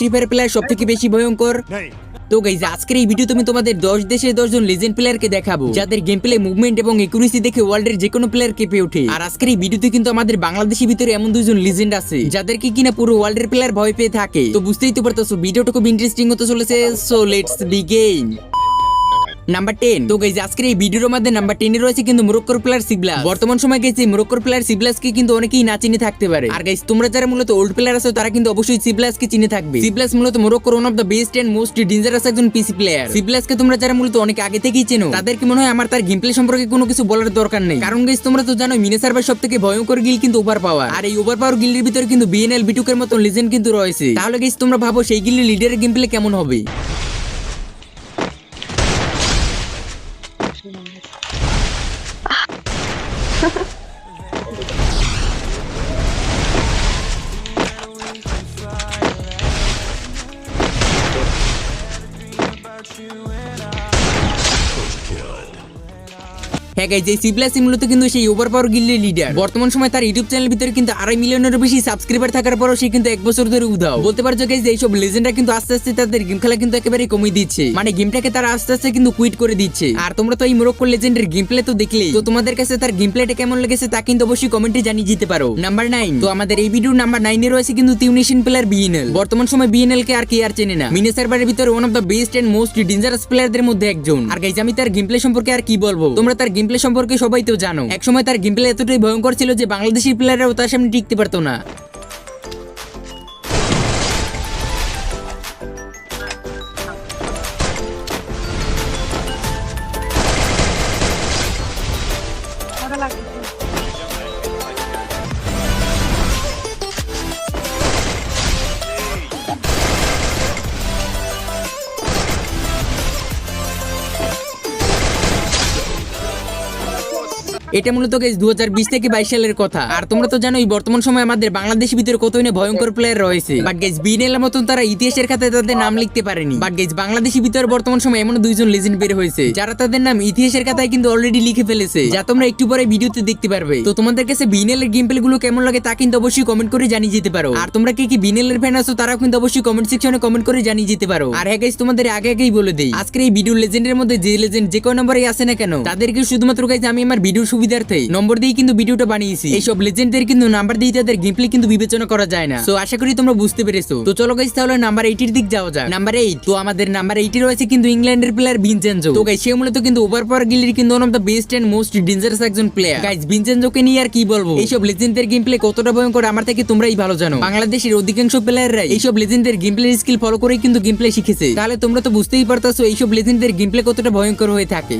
Free fire player সব থেকে বেশি ভয়ঙ্কর? তো গাইজ আজকের এই ভিডিও তুমি তোমাদের দশ দেশের দশজন লেজেন্ড প্লেয়ারকে দেখাবো। যাদের গেম প্লে মুভমেন্ট এবং একুরেসি দেখে ওয়ার্ল্ডের যে কোনো প্লেয়ার কেঁপে ওঠে। আর আজকের এই ভিডিওতে কিন্তু আমাদের বাংলাদেশের ভিতরে এমন দুজন লেজেন্ড আছে যাদেরকে কিনা পুরো ওয়ার্ল্ডের প্লেয়ার ভয় পেয়ে থাকে। তো বুঝতেই তো পারতো ভিডিওটা খুব ইন্টারেস্টিং হতে চলেছে। So let's begin number ten তো আজকের এই ভিডিওর মধ্যে নাম্বার টেনে রয়েছে কিন্তু প্লেয়ার সিবলাস বর্তমান সময় গেছি প্লেয়ার সিবলাসকে কিন্তু অনেকেই না চিনে থাকতে পারে। আর তোমরা যারা মূলত ওল্ড প্লেয়ার আছো, তারা কিন্তু অবশ্যই সিবলাসকে চিনে থাকবে। সিবলাস মূলত one of the best most dangerous একজন পিসি প্লেয়ার সিবলাসকে তোমরা যারা মূলত অনেক আগে থেকেই চেনো, তাদেরকে মনে হয় আমার তার গেম প্লে সম্পর্কে কোনো কিছু বলার দরকার নেই। কারণ গাইজ তোমরা তো জানো সব থেকে ভয়ঙ্কর গিল কিন্তু ওভার পাওয়ার আর এই ওভার পাওয়ার গিলের ভিতরে কিন্তু বিএনএল বিটুকের মতো লেজেন্ড কিন্তু রয়েছে। তাহলে গাইজ তোমরা ভাবো সেই গিলের লিডারের গেম প্লে কেমন হবে? Bismillah. হ্যাঁ মূলত কিন্তু সেই ওভার পাওয়ার গিল্ডের লিডার বর্তমান সময় তার ইউটিউব চ্যানেল ভিতরে কিন্তু আড়াই বেশি সাবস্ক্রাইবার থাকার পরও সে কিন্তু এক বছর ধরে উধাও। বলতে পারছ এইসব লেজেন্ডরা কিন্তু আস্তে আস্তে তাদের গেম খেলা কিন্তু একেবারে দিচ্ছে। মানে গেমটাকে তারা আস্তে আস্তে কিন্তু কুইট করে দিচ্ছে। আর তোমরা তো এই মোরক্কো লেজেন্ডের গেম প্লে তো দেখলেই তো তোমাদের কাছে তার গেম প্লেটা কেমন লেগেছে তা কিন্তু অবশ্যই কমেন্টে জানিয়ে দিতে পারো। নাম্বার নাইন তো আমাদের এই ভিডিওর নাম্বার নাইনে রয়েছে কিন্তু তিউনিশিয়ান প্লেয়ার বিএনএল বর্তমান সময় বিএনএল কে আর কে আর চেনে না। মিনে সার্ভারের ভিতরে one of the best and most dangerous প্লেয়ারদের মধ্যে একজন। আর গাইজ আমি তার গেম প্লে সম্পর্কে আর কি বলব? তোমরা তার গেম প্লে সম্পর্কে সবাই তো জানো। একসময় তার গেমপ্লে এতটাই ভয়ঙ্কর ছিল যে বাংলাদেশি প্লেয়াররাও তার সামনে টিকতে পারতো না। এটা মূলত গেছ দু থেকে বাইশ সালের কথা। আর তোমরা তো জানোই, বর্তমান সময় আমাদের বাংলাদেশের ভিতরে কতই না ভয়ঙ্কর প্লেয়ার রয়েছে। বাট গেছ বিএনএল মতন তারা ইতিহাসের খাতায় তাদের নাম লিখতে পারেনি। বাট গেছ বাংলাদেশের ভিতরে বর্তমান সময় এমন দুইজন লেজেন্ড বের হয়েছে, যারা তাদের নাম ইতিহাসের খাতায় কিন্তু অলরেডি লিখে ফেলেছে, যা তোমরা একটু পরে ভিডিওতে দেখতে পারবে। তো তোমাদের কাছে বিএনএল এর গেম প্লে গুলো কেমন লাগে তা কিন্তু অবশ্যই কমেন্ট করে জানিয়ে যেতে পারো। আর তোমরা কি কি বিএনএল এর ফ্যান আছো তারাও কিন্তু অবশ্যই কমেন্ট সেকশনে কমেন্ট করে জানিয়ে যেতে পারো। আর হ্যাঁ গাইস তোমাদের আগে আগেই বলে দেই, আজকের এই ভিডিও লেজেন্ডের মধ্যে যে লেজেন্ড যে কোনো নম্বরে আসে না কেন, তাদেরকে শুধুমাত্র গাইজ আমি আমার ভিডিওর সুবিধার্থে নম্বর দিয়ে কিন্তু ভিডিওটা বানিয়েছি। এইসব লেজেন্ডদের কিন্তু নাম্বার দিয়ে তাদের গেম প্লে কিন্তু বিবেচনা করা যায় না। তো আশা করি তোমরা বুঝতে পেরেছ। তো চলো গাইজ তাহলে নাম্বার এইটির দিক যাওয়া যাক। নাম্বার এইট তো আমাদের নাম্বার এইটি রয়েছে কিন্তু ইংল্যান্ডের প্লেয়ার ভিনচেনজো। তো গাইজ সে মূলত কিন্তু ওভার পাওয়ার গিলির কিন্তু one of the best and most dangerous একজন প্লেয়ার গাইজ ভিনচেনজোকে নিয়ে আর কি বলব? এইসব লেজেন্ডদের গেম প্লে কতটা ভয়ঙ্কর আমার থেকে তোমরাই ভালো জানো। বাংলাদেশের অধিকাংশ প্লেয়াররাই এইসব লেজেন্ডদের গেম প্লে স্কিল ফলো করেই কিন্তু গেম প্লে শিখেছে। তাহলে তোমরা তো বুঝতেই পারতাছো, এইসব লেজেন্ডদের গেম প্লে কতটা ভয়ঙ্কর হয়ে থাকে।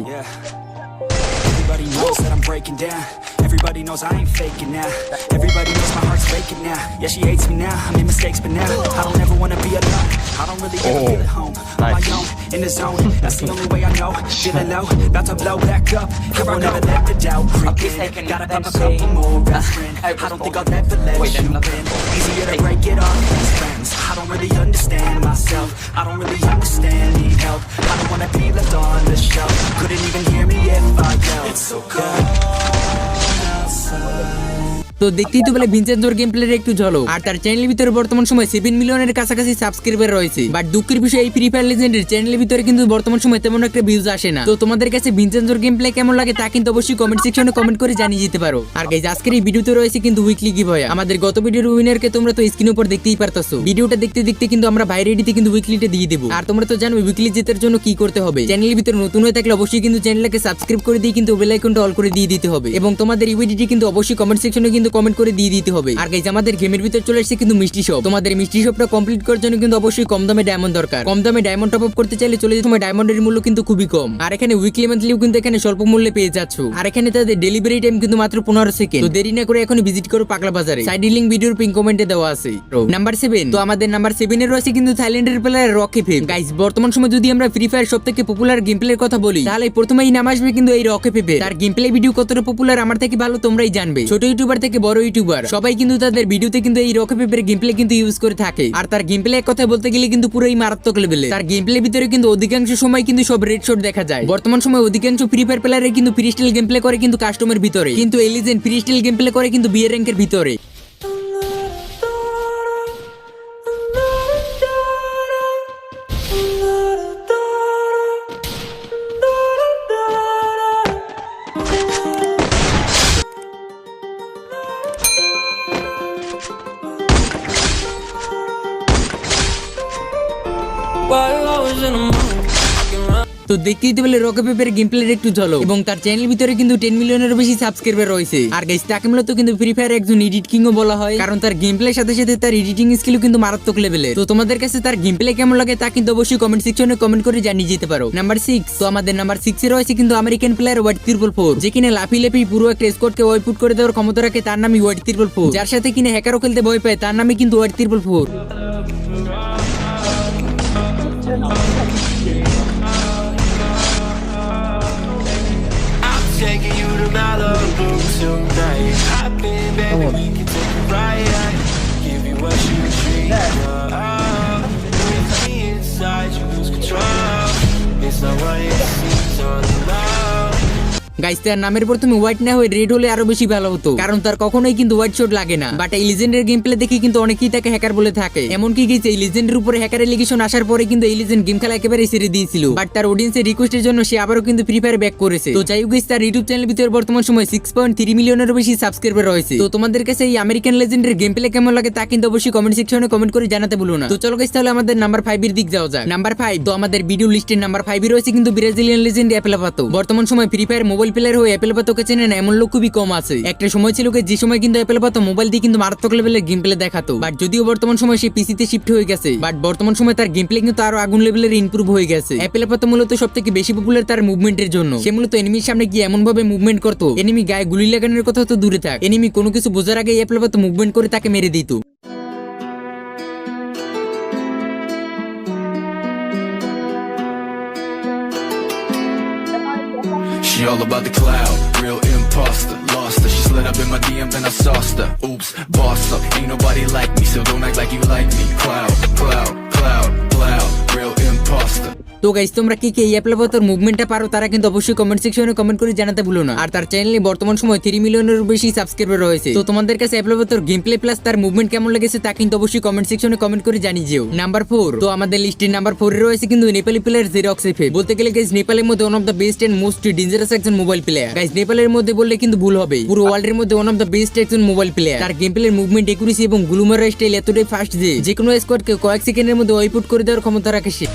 Breaking down. Everybody knows I ain't faking now. Everybody knows my heart's faking now. Yeah, she hates me now. I made mistakes, but now I don't ever wanna be alone. I don't really ever feel at home. On my own, in the zone. That's the only way I know. Feeling low, about to blow back up. Here I never let the doubt creep in. Gotta pop a couple more aspirin. I don't think I'll ever let you in. Easier to break it off best friends. I don't really understand myself. I don't really understand. Need help. I don't wanna be left on the shelf. Couldn't even hear me if I yelled. It's so cold. তো দেখতেই তো বলে ভিনসেন্সোর game প্লের একটু ঝলক। আর তার চ্যানেলের ভিতরে বর্তমান সময় সেভেন মিলিয়নের কাছাকাছি সাবস্ক্রাইবার রয়েছে। বাট দুঃখের বিষয়, এই ফ্রি ফায়ার লেজেন্ডের চ্যানেলের ভিতরে কিন্তু বর্তমান সময় তেমন একটা ভিউজ আসে না। তো তোমাদের কাছে ভিনসেন্সোর গেম প্লে কেমন লাগে তা কিন্তু অবশ্যই কমেন্ট সেকশনে কমেন্ট করে জানিয়ে যেতে পারো। আর গাইজ আজকের এই ভিডিওতে রয়েছে কিন্তু উইকলি গিভ হয় আমাদের গত ভিডিওর উইনারকে তোমরা তো স্ক্রিনের উপর দেখতেই পারতাছো। ভিডিওটা দেখতে দেখতে কিন্তু আমরা বাইরে এডিতে কিন্তু উইকলিটা দিয়ে দেবো। আর তোমরা তো জানো উইকলি জেতার জন্য কি করতে হবে। চ্যানেলের ভিতরে নতুন হয়ে থাকলে অবশ্যই কিন্তু চ্যানেলটাকে সাবস্ক্রাইব করে দিয়ে কিন্তু বেল আইকনটা অল করে দিয়ে দিতে হবে। এবং তোমাদের ইউডিটি কিন্তু অবশ্যই কমেন্ট সেকশনে কিন্তু কমেন্ট করে দিয়ে দিতে হবে। আর গাইজ আমাদের গেমের ভিতরে চলে এসেছে কিন্তু মিষ্টি শপ তোমাদের মিষ্টি শপটা কমপ্লিট করার জন্য কিন্তু অবশ্যই কম দামে ডায়মন্ড দরকার। কম দামে ডায়মন্ড টপ আপ করতে চাইলে চলে যেতে সময় ডায়মন্ডের মূল্য কিন্তু খুবই কম। আর এখানে উইকলি মান্থলিও কিন্তু এখানে স্বল্প মূল্যে পেয়ে যাচ্ছ। আর এখানে তাদের ডেলিভারি টাইম কিন্তু মাত্র পনেরো সেকেন্ড তো দেরি না করে এখন ভিজিট করো পাকলা বাজারে। সাইড লিঙ্ক ভিডিওর পিন কমেন্টে দেওয়া আছে। নাম্বার সেভেন তো আমাদের নাম্বার সেভেনে রয়েছে কিন্তু থাইল্যান্ডের প্লেয়ার রকি ফেপ গাইজ বর্তমান সময় যদি আমরা ফ্রি ফায়ার সব থেকে পপুলার গেম প্লের কথা বলি, তাহলে প্রথমেই নাম আসবে কিন্তু এই রকি ফেপে তার গেম প্লে ভিডিও কতটা পপুলার আমার থেকে ভালো তোমরাই জানবে। ছোট ইউটিউবার থেকে বড় ইউটিউবার। সবাই কিন্তু তাদের ভিডিওতে কিন্তু এই রকে পেপের গেম প্লে কিন্তু ইউজ করে থাকে। আর তার গেম প্লে কথা বলতে গেলে কিন্তু পুরোই মারাত্মক লেভেলে তার গেম প্লে ভিতরে কিন্তু অধিকাংশ সময় কিন্তু সব রেড শট দেখা যায়। বর্তমান সময় অধিকাংশ ফ্রি ফায়ার প্লেয়ারে কিন্তু ফ্রি স্টাইল গেম প্লে করে কিন্তু কাস্টমের ভিতরে। কিন্তু elegant free style game play করে কিন্তু বিয়ের র্যাঙ্কের ভিতরে। তো দেখতেই তো পেলে রকে পেপের গেম প্লের একটু ঝলক। এবং তার চ্যানেল ভিতরে কিন্তু টেন মিলিয়নের বেশি সাবস্ক্রাইবার রয়েছে। আর গাইস তাকে মূলত কিন্তু ফ্রি ফায়ার একজন এডিট কিংও বলা হয়। কারণ তার গেম প্লের সাথে সাথে তার এডিটিং স্কিলও কিন্তু মারাত্মক লেভেলের তো তোমাদের কাছে তার গেম প্লে কেমন লাগে তা কিন্তু অবশ্যই কমেন্ট সেকশনে কমেন্ট করে জানিয়ে যেতে পারো। নাম্বার সিক্স তো আমাদের নাম্বার সিক্স রয়েছে কিন্তু American player white triple four যে কিনা লাফি লাফি পুরো একটা স্কোয়াডকে ওয়াইপুট করে দেওয়ার ক্ষমতা রাখে তার নামই ওয়াইট ত্রিপল ফোর যার সাথে কিনা হ্যাকারও খেলতে ভয় পায় তার নামই কিন্তু white triple four Malibu tonight. Hop in, baby, we can take a ride. Give you what you dream of. With me inside, you lose control. It's not what guys তার নামের প্রথমে হোয়াইট না হয়ে রেড হলে আরও বেশি ভালো হতো। কারণ তার কখনোই কিন্তু হোয়াইট শট লাগে না। বাট এই লিজেন্ডের গেম প্লে দেখে কিন্তু অনেকেই তাকে হ্যাকার বলে থাকে। এমনকি গেছে এই লিজেন্ডের উপরে হ্যাকার এলিগেশন আসার পরে কিন্তু এই লিজেন্ড গেম খেলা একেবারে ছেড়ে দিয়েছিল। বাট তার অডিয়েন্সের রিকোয়েস্টের জন্য সে আবারও কিন্তু ফ্রি ফায়ার ব্যাক করেছে। তো যাই হোক তার ইউটিউব চ্যানেল ভিতরে বর্তমান সময় সিক্স পয়েন্ট থ্রি মিলিয়নের বেশি সাবস্ক্রাইবার রয়েছে। তো তোমাদের কাছে এই আমেরিকান লেজেন্ডের গেম প্লে কেমন লাগে তা কিন্তু অবশ্যই কমেন্ট সেকশনে কমেন্ট করে জানাতে ভুলো না। তো চলো গাইস তাহলে আমাদের নাম্বার ফাইভ এর দিক যাওয়া যাক। নাম্বার ফাইভ তো আমাদের ভিডিও লিস্টের নাম্বার ফাইভ রয়েছে কিন্তু ব্রাজিলিয়ান লেজেন্ড অ্যাপেলাপাতো বর্তমান সময় ফ্রি ফায়ার মোবাইল প্লেয়ার হয়ে অ্যাপেলাপাতোকে চেনে না, এমন লোক খুবই কম আছে। একটা সময় ছিল যে সময় কিন্তু অ্যাপেলাপাতো মোবাইল দিয়ে কিন্তু মারাত্মক লেভেলের গেম প্লে দেখাতো। বাট যদিও বর্তমান সময় সে পিসিতে শিফট হয়ে গেছে বাট বর্তমান সময় তার গেম প্লে কিন্তু আরও আগুন লেভেলের ইমপ্রুভ হয়ে গেছে। অ্যাপেলাপাতো মূলত সব থেকে বেশি পপুলার তার মুভমেন্টের জন্য। সে মূলত এনিমির সামনে গিয়ে এমন ভাবে মুভমেন্ট করতো এনিমি গায়ে গুলি লাগানোর কথা তো দূরে থাক। এনিমি কোনো কিছু বোঝার আগে অ্যাপেলাপাতো মুভমেন্ট করে তাকে মেরে দিত। She all about the cloud, real imposter. Lost her, she slid up in my DM and I sauced her. Oops, boss up, ain't nobody like me, so don't act like you like me. Cloud, cloud, cloud, cloud, real imposter. তো guys তোমরা কি কি এই অ্যাপলাপাতর মুভমেন্টটা পারো, তারা কিন্তু অবশ্যই comment সেকশনে কমেন্ট করে জানাতে ভুলো না। আর তার চ্যানেলে বর্তমান সময় থ্রি মিলিয়নের বেশি সাবস্ক্রাইবার রয়েছে। তো তোমাদের কাছে অ্যাপলাপাতর গেম প্লে প্লাস তার মুভমেন্ট কেমন লেগেছে, তা কিন্তু অবশ্যই কমেন্ট সেকশনে কমেন্ট করে জানিয়ে যেও নাম্বার ফোর তো আমাদের লিস্টের নাম্বার ফোর রয়েছে কিন্তু নেপালি প্লেয়ার জেরক্স এফে বলতে গেলে গাইস নেপালের মধ্যে one of the best and most dangerous একজন মোবাইল প্লেয়ার গাইস নেপালের মধ্যে বললে কিন্তু ভুল হবে। পুরো ওয়ার্ল্ডের মধ্যে ওয়ান অফ দ্য বেস্ট একজন মোবাইল প্লেয়ার তার গেম প্লের মুভমেন্ট একুরেসি এবং গ্লুমার স্টাইল এতটাই ফাস্ট যে যে কোনো স্কোয়াডকে কয়েক সেকেন্ডের মধ্যে ওয়াইপুট করে দেওয়ার ক্ষমতা রাখে সে।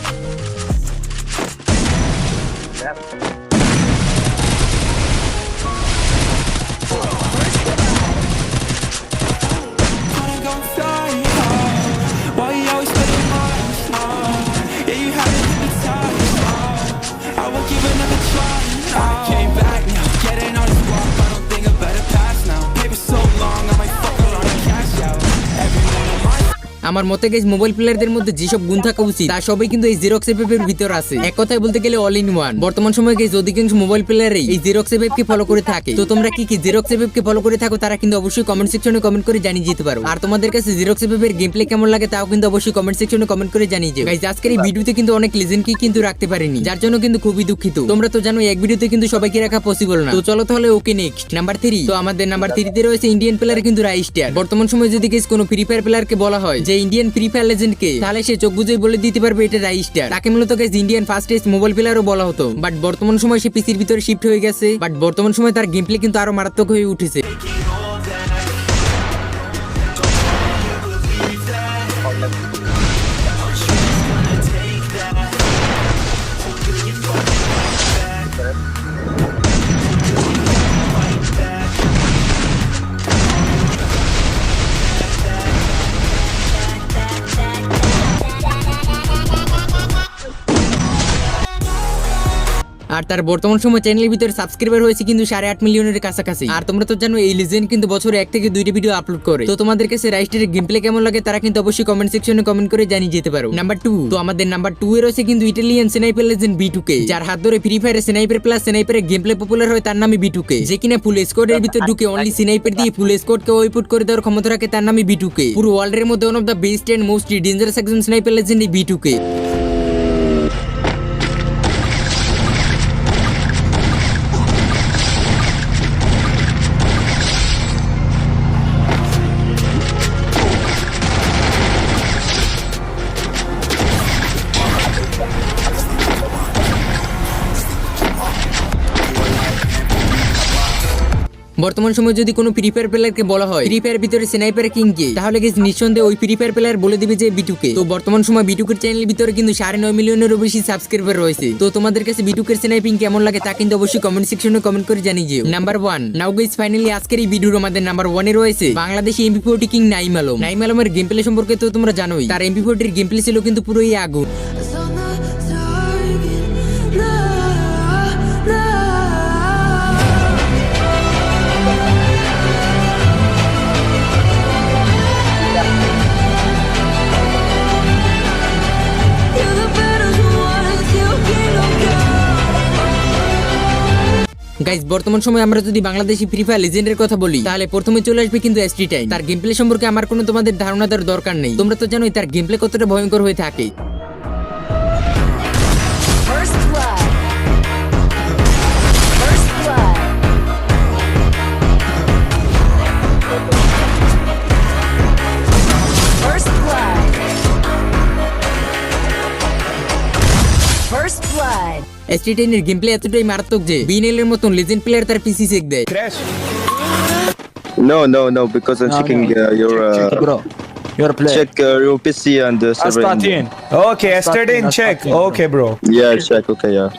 আমার মতে গেছে মোবাইল প্লেয়ারদের মধ্যে যেসব গুণ থাকা উচিত, তা সবই কিন্তু এই জেরক্স এফের ভিতর আছে। এক কথায় বলতে গেলে অল ইন ওয়ান বর্তমান সময়ে গেছে অধিকাংশ মোবাইল প্লেয়ারই এই জেরক্স কে ফলো করে থাকে। তো তোমরা কি কি জেরক্স কে ফলো করে থাকো, তারা কিন্তু অবশ্যই কমেন্ট সেকশনে কমেন্ট করে জানিয়ে যেতে পারো। আর তোমাদের কাছে জেরক্স এর গেম প্লে কেমন লাগে, তাও কিন্তু অবশ্যই কমেন্ট সেকশনে কমেন্ট করে জানিয়ে যাও গাইজ আজকের এই ভিডিওতে কিন্তু অনেক লেজেন্ড কি কিন্তু রাখতে পারিনি, যার জন্য কিন্তু খুবই দুঃখিত। তোমরা তো জানো এক ভিডিওতে কিন্তু সবাইকে রাখা পসিবল না। তো চলো তাহলে ওকে নেক্সট নাম্বার থ্রি তো আমাদের নাম্বার থ্রিতে রয়েছে ইন্ডিয়ান প্লেয়ার কিন্তু রাইস্টার বর্তমান সময়ে যদি কেস কোনো ফ্রি ফায়ার প্লেয়ারকে বলা হয় যে ইন্ডিয়ান ফ্রি ফায়ার লেজেন্ড কে তাহলে সে চোখ বুঝে বলে দিতে পারবে এটা রাইস্টার তাকে মূলত গেস ইন্ডিয়ান ফাস্টেস্ট মোবাইল প্লেয়ারও বলা হতো। বাট বর্তমান সময় সে পিসির ভিতরে শিফট হয়ে গেছে। বাট বর্তমান সময় তার গেম প্লে কিন্তু আরও মারাত্মক হয়ে উঠেছে। তার বর্তমান সময় চ্যানেলের ভিতরে সাবস্ক্রাইবার হয়েছে কিন্তু সাড়ে আট মিলিয়নের কাছাকাছি। আর তোমরা তো জানো, এই লিজেন্ড কিন্তু বছরে এক থেকে দুইটা ভিডিও আপলোড করে। তো তোমাদের কাছে রাইস্টের গেম প্লে কেমন লাগে তারা কিন্তু অবশ্যই কমেন্ট সেকশনে কমেন্ট করে জানিয়ে যেতে পারো। নাম্বার টু তো আমাদের নাম্বার টু এ রয়েছে কিন্তু Italian sniper legend B two কে যার হাত ধরে ফ্রি ফায়ারে স্নাইপার প্লাস স্নাইপারের গেম প্লে পপুলার হয় তার নামে বি টু কে যে কিনা ফুল স্কোয়াডের ভিতর ঢুকে অনলি স্নাইপার দিয়ে ফুল স্কোয়াডকে ওয়াইপুট করে দেওয়ার ক্ষমতা রাখে তার নামে বি টু কে পুরো ওয়ার্ল্ডের মধ্যে one of the best and most dangerous একজন স্নাইপার লেজেন্ড বি টু কে বর্তমান সময়ে যদি কোনো ফ্রি ফায়ার প্লেয়ারকে বলা হয় ফ্রি ফায়ার ভিতরে স্নাইপার কিং কে, তাহলে গেস নিঃসন্দেহে ওই ফ্রি ফায়ার প্লেয়ার বলে দিবে যে বিটুকে তো বর্তমান সময় বিটুকের চ্যানেলের ভিতরে কিন্তু সাড়ে নয় মিলিয়নেরও বেশি সাবস্ক্রাইবার রয়েছে। তো তোমাদের কাছে বিটুকের স্নাইপিং কেমন লাগে তা কিন্তু অবশ্যই কমেন্ট সেকশনে কমেন্ট করে জানিয়ে যেও। Number one now guys finally আজকের এই ভিডিওর আমাদের নাম্বার ওয়ানে রয়েছে Bangladeshi MP forty king Naim Alam. Naim আলমের গেম প্লে সম্পর্কে তো তোমরা জানোই, তার এমপি ফোর্টির গেম প্লে ছিল কিন্তু পুরোই আগুন। গাইজ বর্তমান সময় আমরা যদি বাংলাদেশি ফ্রি ফায়ার লেজেন্ডের কথা বলি, তাহলে প্রথমে চলে আসবে কিন্তু এসটি টাইম তার গেম প্লে সম্পর্কে আমার কোনো তোমাদের ধারণা দেওয়ার দরকার নেই। তোমরা তো জানোই তার গেমপ্লে কতটা ভয়ঙ্কর হয়ে থাকে। blood. এসটি টেনের গেম প্লে এতটাই মারাত্মক যে বিএনএল এর মতন লেজেন্ড প্লেয়ার তার পিসি চেক দেয় No, no, no, because I'm checking uh, your uh, bro. Your play. check uh, your PC and the server. in Aspatin. Okay, yesterday in check. Aspatin, bro. Okay, bro. the- Yeah, check. Okay, yeah.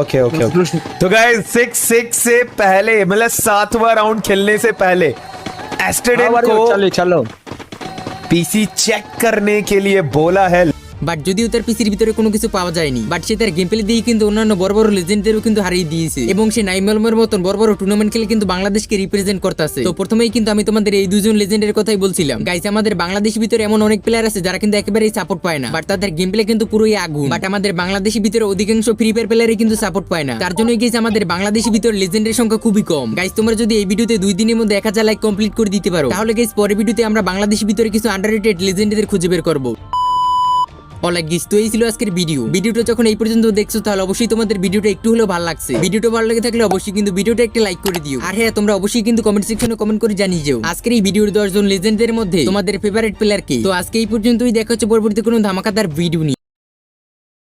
Okay, okay, okay. तो guys six six से पहले मतलब सातवां round खेलने से पहले एस्टेडेन How are you? को चलो चलो पीसी चेक करने के लिए बोला है বাট যদিও তার পিসির ভিতরে কোনো কিছু পাওয়া যায়নি বাট সে তার গেম প্লে দিয়ে কিন্তু অন্যান্য বড় বড় লেজেন্ডদেরও কিন্তু হারিয়ে দিয়েছে। এবং সে নাইমালমের মতন বড় বড় টুর্নামেন্ট খেলে কিন্তু বাংলাদেশকে রিপ্রেজেন্ট করতেছে। তো প্রথমেই কিন্তু আমি তোমাদের এই দুজন লেজেন্ডের কথাই বলছিলাম। গাইস আমাদের বাংলাদেশের ভিতরে এমন অনেক প্লেয়ার আছে যারা কিন্তু একেবারেই সাপোর্ট পায় না। বাট তাদের গেম প্লে কিন্তু পুরোই আগুন। বাট আমাদের বাংলাদেশের ভিতরে অধিকাংশ ফ্রি ফায়ার প্লেয়ারই কিন্তু সাপোর্ট পায় না। তার জন্যই গেছে আমাদের বাংলাদেশের ভিতরে লেজেন্ডের সংখ্যা খুবই কম। গাইস তোমরা যদি এই ভিডিওতে দুই দিনের মধ্যে এক হাজার লাইক কমপ্লিট করে দিতে পারো, তাহলে গাইস পরের ভিডিওতে আমরা বাংলাদেশের ভিতরে কিছু আন্ডাররেটেড লেজেন্ডদের খুঁজে বের করব। অনেক গিস তো এই ছিল আজকের ভিডিও ভিডিওটা যখন এই পর্যন্ত দেখছ, তাহলে অবশ্যই তোমাদের ভিডিওটা একটু হলেও ভালো লাগছে। ভিডিওটা ভালো লাগে থাকলে অবশ্যই কিন্তু ভিডিওটা একটা লাইক করে দিও। আর হ্যাঁ তোমরা অবশ্যই কিন্তু কমেন্ট সেকশনে কমেন্ট করে জানিয়ে যেও। আজকের এই ভিডিওর দশজন লেজেন্ডদের মধ্যে তোমাদের ফেভারিট প্লেয়ার কে? তো আজকে এই পর্যন্তই, দেখা হচ্ছে পরবর্তী কোনো ধামাকাদার ভিডিও নিয়ে।